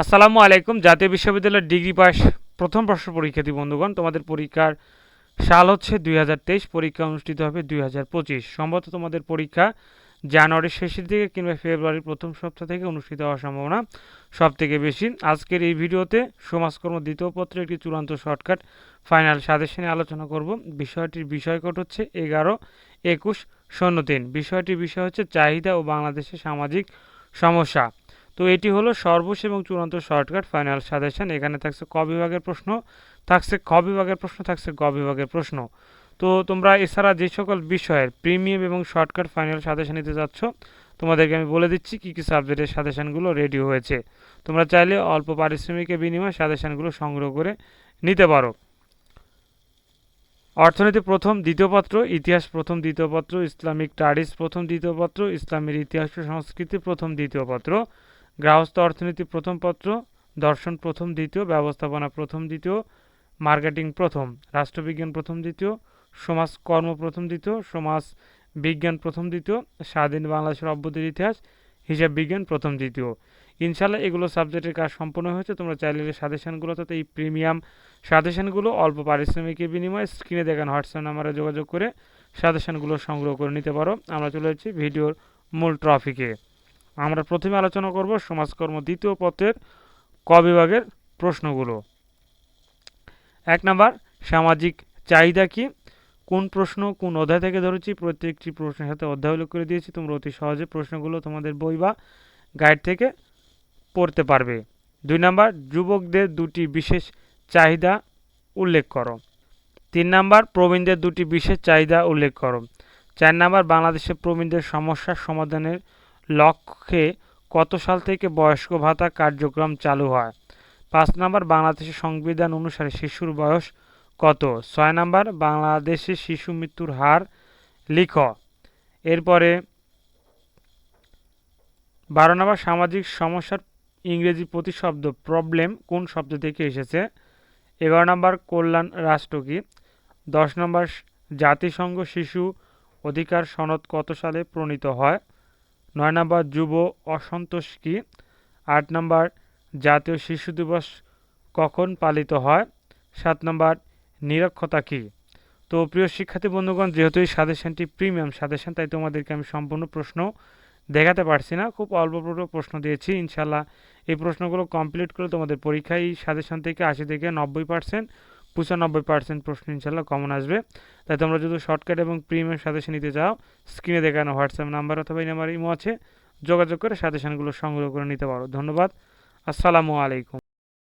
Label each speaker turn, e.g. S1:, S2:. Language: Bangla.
S1: আসসালামু আলাইকুম। জাতীয় বিশ্ববিদ্যালয়ের ডিগ্রি পাস প্রথম বর্ষ পরীক্ষার্থী বন্ধুগণ, তোমাদের পরীক্ষার সাল হচ্ছে দুই হাজার তেইশ, পরীক্ষা অনুষ্ঠিত হবে দুই হাজার পঁচিশ। সম্ভবত তোমাদের পরীক্ষা জানুয়ারির শেষের দিকে কিংবা ফেব্রুয়ারির প্রথম সপ্তাহ থেকে অনুষ্ঠিত হওয়ার সম্ভাবনা সব থেকে বেশি। আজকের এই ভিডিওতে সমাজকর্ম দ্বিতীয় পত্রে একটি চূড়ান্ত শর্টকাট ফাইনাল সাজেশনে আলোচনা করব। বিষয়টির বিষয়কট হচ্ছে এগারো একুশ শূন্য তিন। বিষয়টির বিষয় হচ্ছে চাহিদা ও বাংলাদেশের সামাজিক সমস্যা। তো এটি হলো সর্বশেষ এবং চূড়ান্ত শর্টকাট ফাইনাল সাজেশন এখানে থাকছে ক বিভাগের প্রশ্ন, থাকছে খ বিভাগের প্রশ্ন, থাকছে গ বিভাগের প্রশ্ন। তো তোমরা এছাড়া যে সকল বিষয়ের প্রিমিয়াম এবং শর্টকাট ফাইনাল সাজেশন নিতে যাচ্ছ, তোমাদেরকে আমি বলে দিচ্ছি কী কী সাবজেক্টের সাজেশনগুলো রেডি হয়েছে। তোমরা চাইলে অল্প পারিশ্রমিকের বিনিময়ে সাজেশনগুলো সংগ্রহ করে নিতে পারো। অর্থনীতি প্রথম, দ্বিতীয় পত্র, ইতিহাস প্রথম, দ্বিতীয় পত্র, ইসলামিক স্টাডিজ প্রথম, দ্বিতীয় পত্র, ইসলামের ইতিহাস ও সংস্কৃতি প্রথম, দ্বিতীয় পত্র। গৃহস্থ অর্থনীতি প্রথম পত্র, দর্শন প্রথম দ্বিতীয়, ব্যবস্থাপনা প্রথম দ্বিতীয়, মার্কেটিং প্রথম, রাষ্ট্রবিজ্ঞান প্রথম দ্বিতীয়, সমাজ কর্ম প্রথম দ্বিতীয়, সমাজ বিজ্ঞান প্রথম দ্বিতীয়, স্বাধীন বাংলাদেশের অভ্যুদয়ের ইতিহাস, হিসাব বিজ্ঞান প্রথম দ্বিতীয়। ইনশাল্লাহ এগুলো সাবজেক্টের কাজ সম্পন্ন হয়েছে। তোমরা চাইলে সাজেশনগুলো তাতে এই প্রিমিয়াম সাজেশনগুলো অল্প পারিশ্রমিকের বিনিময়ে স্ক্রিনে দেখান হোয়াটসঅ্যাপ নাম্বারে যোগাযোগ করে সাজেশনগুলো সংগ্রহ করে নিতে পারো। আমরা চলে যাচ্ছি ভিডিওর মূল ট্রফিকে আমরা প্রথমে আলোচনা করব সমাজকর্ম দ্বিতীয় পত্রের ক বিভাগের প্রশ্নগুলো। এক নাম্বার, সামাজিক চাহিদা কি? কোন প্রশ্ন কোন অধ্যায় থেকে ধরেছি? প্রত্যেকটি প্রশ্নের সাথে অধ্যায় উল্লেখ করে দিয়েছি। তোমরা অতি সহজে প্রশ্নগুলো তোমাদের বই বা গাইড থেকে পড়তে পারবে। দুই নাম্বার, যুবকদের দুটি বিশেষ চাহিদা উল্লেখ করো। তিন নাম্বার, প্রবীণদের দুটি বিশেষ চাহিদা উল্লেখ করো। চার নাম্বার বাংলাদেশের প্রবীণদের সমস্যার সমাধানের লক্ষ্যে কত সাল থেকে বয়স্ক ভাতা কার্যক্রম চালু হয়? পাঁচ নম্বর, বাংলাদেশের সংবিধান অনুসারে শিশুর বয়স কত? ছয় নম্বর, বাংলাদেশে শিশু মৃত্যুর হার লিখ। এরপরে বারো নাম্বার, সামাজিক সমস্যার ইংরেজি প্রতিশব্দ প্রবলেম কোন শব্দ থেকে এসেছে? এগারো নম্বর, কল্যাণ রাষ্ট্র কি? দশ নম্বর, জাতিসংঘ শিশু অধিকার সনদ কত সালে প্রণীত হয়? নয় নম্বর যুব অসন্তোষ কী? আট নম্বর জাতীয় শিশু দিবস কখন পালিত হয়? সাত নম্বর নিরক্ষতা কী? তো প্রিয় শিক্ষার্থী বন্ধুগণ, যেহেতু এই সাজেশনটি প্রিমিয়াম সাজেশন, তাই তোমাদেরকে আমি সম্পূর্ণ প্রশ্ন দেখাতে পারছি না। খুব অল্প প্রশ্ন দিয়েছি ইনশাল্লাহ এই প্রশ্নগুলো কমপ্লিট করে তোমাদের পরীক্ষায় এই সাজেশন থেকে আশি থেকে নব্বই পার্সেন্ট পঁচানব্বই পার্সেন্ট প্রশ্ন ইনশাল্লাহ কমন আসবে। তাই তোমরা যদি শর্টকাট এবং প্রিমিয়াম সাজেশন নিতে চাও স্ক্রিনে দেখানো হোয়াটসঅ্যাপ নাম্বার অথবা এই নাম্বার ইমো আছে, যোগাযোগ করে সাজেশনগুলো সংগ্রহ করে নিতে পারো। ধন্যবাদ। আসসালামু আলাইকুম।